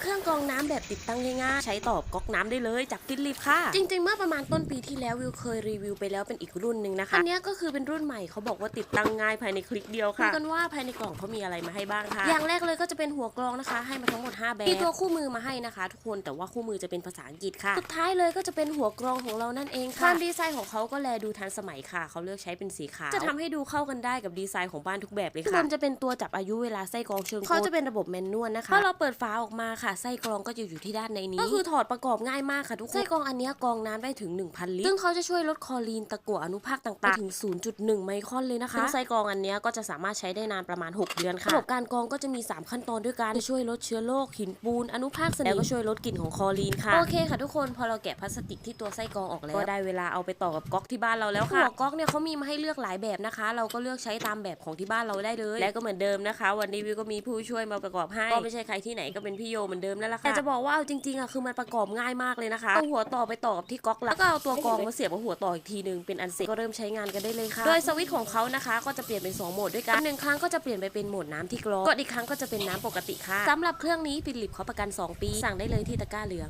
เครื่องกรองน้ำแบบติดตั้งง่ายๆ ใช้ตอบก๊อกน้ำได้เลยจากฟิลิปค่ะ จริงๆ เมื่อประมาณต้นปีที่แล้ววิวเคยรีวิวไปแล้วเป็นอีกรุ่นหนึ่งนะคะ อันเนี้ยก็คือเป็นรุ่นใหม่เขาบอกว่าติดตั้งง่ายภายในคลิกเดียวค่ะดูกันว่าภายในกล่องเขามีอะไรมาให้บ้างค่ะ อย่างแรกเลยก็จะเป็นหัวกรองนะคะ ให้มาทั้งหมด5แบบมีตัวคู่มือมาให้นะคะ ทุกคนแต่ว่าคู่มือจะเป็นภาษาอังกฤษค่ะ สุดท้ายเลยก็จะเป็นหัวกรองของเรานั่นเองค่ะความดีไซน์ของเขาก็แลดูทันสมัยค่ะเขาเลือกใช้เป็นสีขาวจะทำให้ดูเข้ากันได้กับดีไซน์ของบ้านทุกแบบเลยค่ะมันจะเป็นตัวจับอายุเวลาไส้กรองเชิงเขาจะเป็นระบบแมนนวลนะคะพอเราเปิดฝาออกมาค่ะไส้กรองก็จะอยู่ที่ด้านในนี้ ก็คือถอดประกอบง่ายมากค่ะทุกคนไส้กรองอันเนี้ยกรองน้ำได้ถึง 1,000 ลิตร ซึ่งเขาจะช่วยลดคลอรีนตะกั่วอนุภาคต่างๆ ถึง 0.1 ไมครอนเลยนะคะซึ่งไส้กรองอันเนี้ยก็จะสามารถใช้ได้นานประมาณ 6 เดือนค่ะ ระบบการกรองก็จะมี 3 ขั้นตอนด้วยกันจะช่วยลดเชื้อโรคหินปูนอนุภาคสนิมแล้วก็ช่วยลดกลิ่นของคลอรีนค่ะ โอเคค่ะทุกคนพอเราแกะพลาสติกที่ตัวไส้กรองออกแล้ว ก็ได้เวลาเอาไปต่อกับก๊อกที่บ้านเราแล้วค่ะหัวก๊อกเนี่ยเขามีมาให้เลือกหลายแบบนะคะ เราก็เลือกใช้ตามแบบของที่บ้านเราได้เลย และก็เหมือนเดิมนะคะ วันนี้วิวก็มีผู้ช่วยมาประกอบให้ก็ไม่ใช่ใครที่ไหนก็เป็นพี่โยเหมือนเดิมนั่นแหละค่ะแต่จะบอกว่าเอาจริงๆอะคือมันประกอบง่ายมากเลยนะคะเอาหัวต่อไปต่อกับที่ก๊อกหลักแล้วก็เอาตัวกรองมาเสียบกับหัวต่ออีกทีหนึงเป็นอันเสร็จก็เริ่มใช้งานกันได้เลยค่ะโดยสวิตช์ของเขานะคะก็จะเปลี่ยนเป็นสองโหมดด้วยกันหนึ่งครั้งก็จะเปลี่ยนไปเป็นโหมดน้ำที่กรองกดอีกครั้งก็จะเป็นน้ำปกติค่ะสำหรับเครื่องนี้ฟิลิปเขาประกัน 2 ปี สั่งได้เลยที่ตะกร้าเหลือง